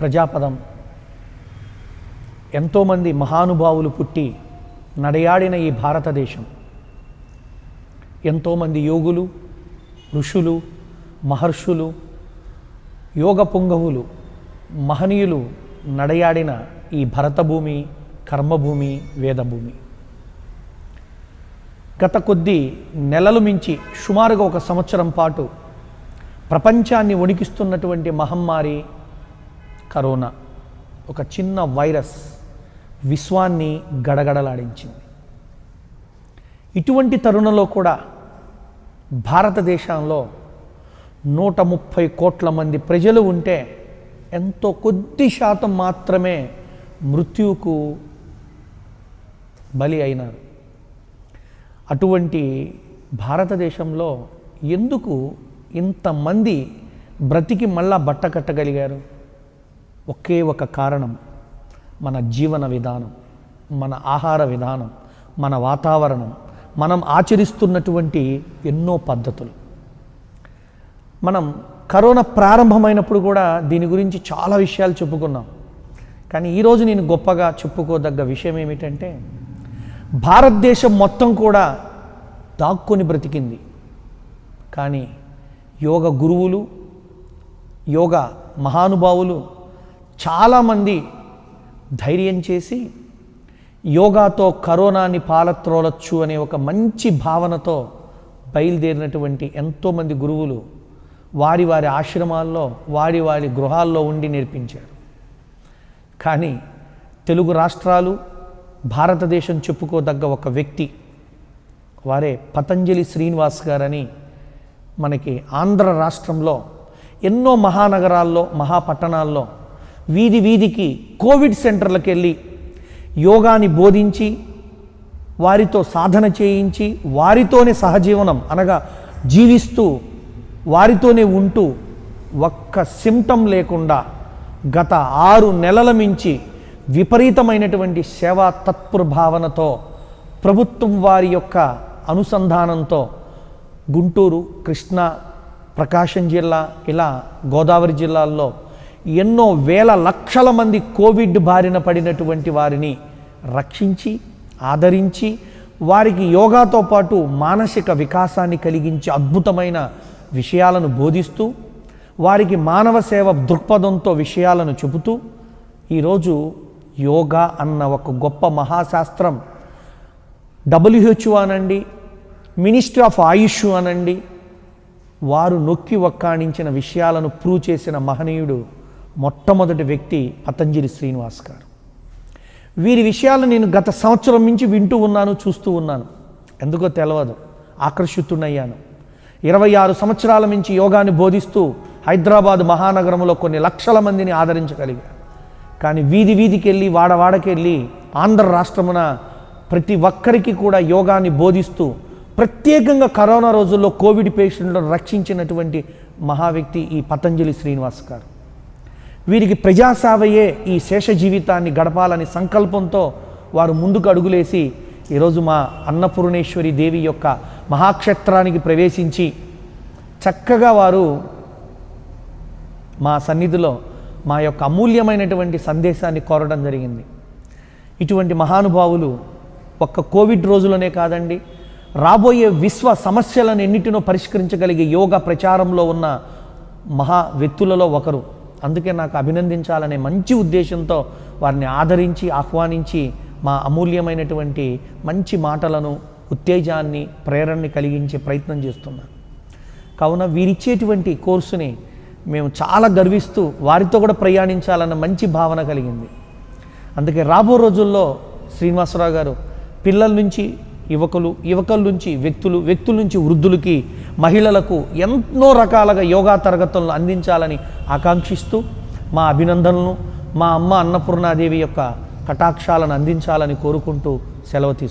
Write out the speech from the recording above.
ప్రజాపదం. ఎంతోమంది మహానుభావులు పుట్టి నడయాడిన ఈ భారతదేశం. ఎంతోమంది యోగులు ఋషులు మహర్షులు యోగ పుంగవులు మహనీయులు నడయాడిన ఈ భరతభూమి కర్మభూమి వేదభూమి. గత కొద్ది నెలలు మించి సుమారుగా ఒక సంవత్సరం పాటు ప్రపంచాన్ని వణికిస్తున్నటువంటి మహమ్మారి కరోనా. ఒక చిన్న వైరస్ విశ్వాన్ని గడగడలాడించింది. ఇటువంటి తరుణంలో కూడా భారతదేశంలో నూట ముప్పై కోట్ల మంది ప్రజలు ఉంటే ఎంతో కొద్ది శాతం మాత్రమే మృత్యువుకు బలి అయినారు. అటువంటి భారతదేశంలో ఎందుకు ఇంతమంది బ్రతికి మళ్ళా బట్ట కట్టగలిగారు? ఒకే ఒక కారణం. మన జీవన విధానం మన ఆహార విధానం మన వాతావరణం. మనం ఆచరిస్తున్నటువంటి ఎన్నో పద్ధతులు. మనం కరోనా ప్రారంభమైనప్పుడు కూడా దీని గురించి చాలా విషయాలు చెప్పుకున్నాం. కానీ ఈరోజు నేను గొప్పగా చెప్పుకోదగ్గ విషయం ఏమిటంటే భారతదేశం మొత్తం కూడా దాక్కుని బ్రతికింది. కానీ యోగ గురువులు యోగ మహానుభావులు చాలామంది ధైర్యం చేసి యోగాతో కరోనాని పాలత్రోలచ్చు అనే ఒక మంచి భావనతో బయలుదేరినటువంటి ఎంతోమంది గురువులు వారి వారి ఆశ్రమాల్లో వారి వారి గృహాల్లో ఉండి నేర్పించారు. కానీ తెలుగు రాష్ట్రాలు భారతదేశం చెప్పుకోదగ్గ ఒక వ్యక్తి వారే పతంజలి శ్రీనివాస్ గారని మనకి ఆంధ్ర రాష్ట్రంలో ఎన్నో మహానగరాల్లో మహాపట్టణాల్లో వీధి వీధికి కోవిడ్ సెంటర్లకు వెళ్ళి యోగాని బోధించి వారితో సాధన చేయించి వారితోనే సహజీవనం అనగా జీవిస్తూ వారితోనే ఉంటూ ఒక్క సిమ్టమ్ లేకుండా గత ఆరు నెలల మించి విపరీతమైనటువంటి సేవా తత్పృభావనతో ప్రభుత్వం వారి యొక్క అనుసంధానంతో గుంటూరు కృష్ణా ప్రకాశం జిల్లా ఇలా గోదావరి జిల్లాల్లో ఎన్నో వేల లక్షల మంది కోవిడ్ బారిన పడినటువంటి వారిని రక్షించి ఆదరించి వారికి యోగాతో పాటు మానసిక వికాసాన్ని కలిగించి అద్భుతమైన విషయాలను బోధిస్తూ వారికి మానవ సేవ దృక్పథంతో విషయాలను చెబుతూ ఈరోజు యోగా అన్న ఒక గొప్ప మహాశాస్త్రం. డబ్ల్యూహెచ్ఓ అనండి మినిస్ట్రీ ఆఫ్ ఆయుష్ అనండి. వారు నొక్కి ఒక్కాణించిన విషయాలను ప్రూవ్ చేసిన మహనీయుడు మొట్టమొదటి వ్యక్తి పతంజలి శ్రీనివాస్ గారు. వీరి విషయాలు నేను గత సంవత్సరం నుంచి వింటూ ఉన్నాను చూస్తూ ఉన్నాను. ఎందుకో తెలియదు ఆకర్షితున్నయ్యాను ఇరవై ఆరు సంవత్సరాల నుంచి యోగాని బోధిస్తూ హైదరాబాద్ మహానగరంలో కొన్ని లక్షల మందిని ఆదరించగలిగాను. కానీ వీధి వీధికి వెళ్ళి వాడవాడకెళ్ళి ఆంధ్ర రాష్ట్రమున ప్రతి ఒక్కరికి కూడా యోగాన్ని బోధిస్తూ ప్రత్యేకంగా కరోనా రోజుల్లో కోవిడ్ పేషెంట్లను రక్షించినటువంటి మహా వ్యక్తి ఈ పతంజలి శ్రీనివాస్ గారు. వీరికి ప్రజాసేవయే ఈ శేష జీవితాన్ని గడపాలని సంకల్పంతో వారు ముందుకు అడుగులేసి ఈరోజు మా అన్నపూర్ణేశ్వరి దేవి యొక్క మహాక్షేత్రానికి ప్రవేశించి చక్కగా వారు మా సన్నిధిలో మా యొక్క అమూల్యమైనటువంటి సందేశాన్ని కోరడం జరిగింది. ఇటువంటి మహానుభావులు ఒక్క కోవిడ్ రోజులోనే కాదండి రాబోయే విశ్వ సమస్యలను ఎన్నిటినో పరిష్కరించగలిగే యోగా ప్రచారంలో ఉన్న మహా వ్యక్తులలో ఒకరు. అందుకే నాకు అభినందించాలనే మంచి ఉద్దేశంతో వారిని ఆదరించి ఆహ్వానించి మా అమూల్యమైనటువంటి మంచి మాటలను ఉత్తేజాన్ని ప్రేరణని కలిగించే ప్రయత్నం చేస్తున్నాను కావున వీరిచ్చేటువంటి కోర్సుని మేము చాలా గర్విస్తూ వారితో కూడా ప్రయాణించాలన్న మంచి భావన కలిగింది. అందుకే రాబో రోజుల్లో శ్రీనివాసరావు గారు పిల్లల నుంచి యువకులు యువకుల నుంచి వ్యక్తులు వ్యక్తుల నుంచి వృద్ధులకి మహిళలకు ఎన్నో రకాలుగా యోగా తరగతులను అందించాలని ఆకాంక్షిస్తూ మా అభినందనలను మా అమ్మ అన్నపూర్ణాదేవి యొక్క కటాక్షాలను అందించాలని కోరుకుంటూ సెలవు తీసుకు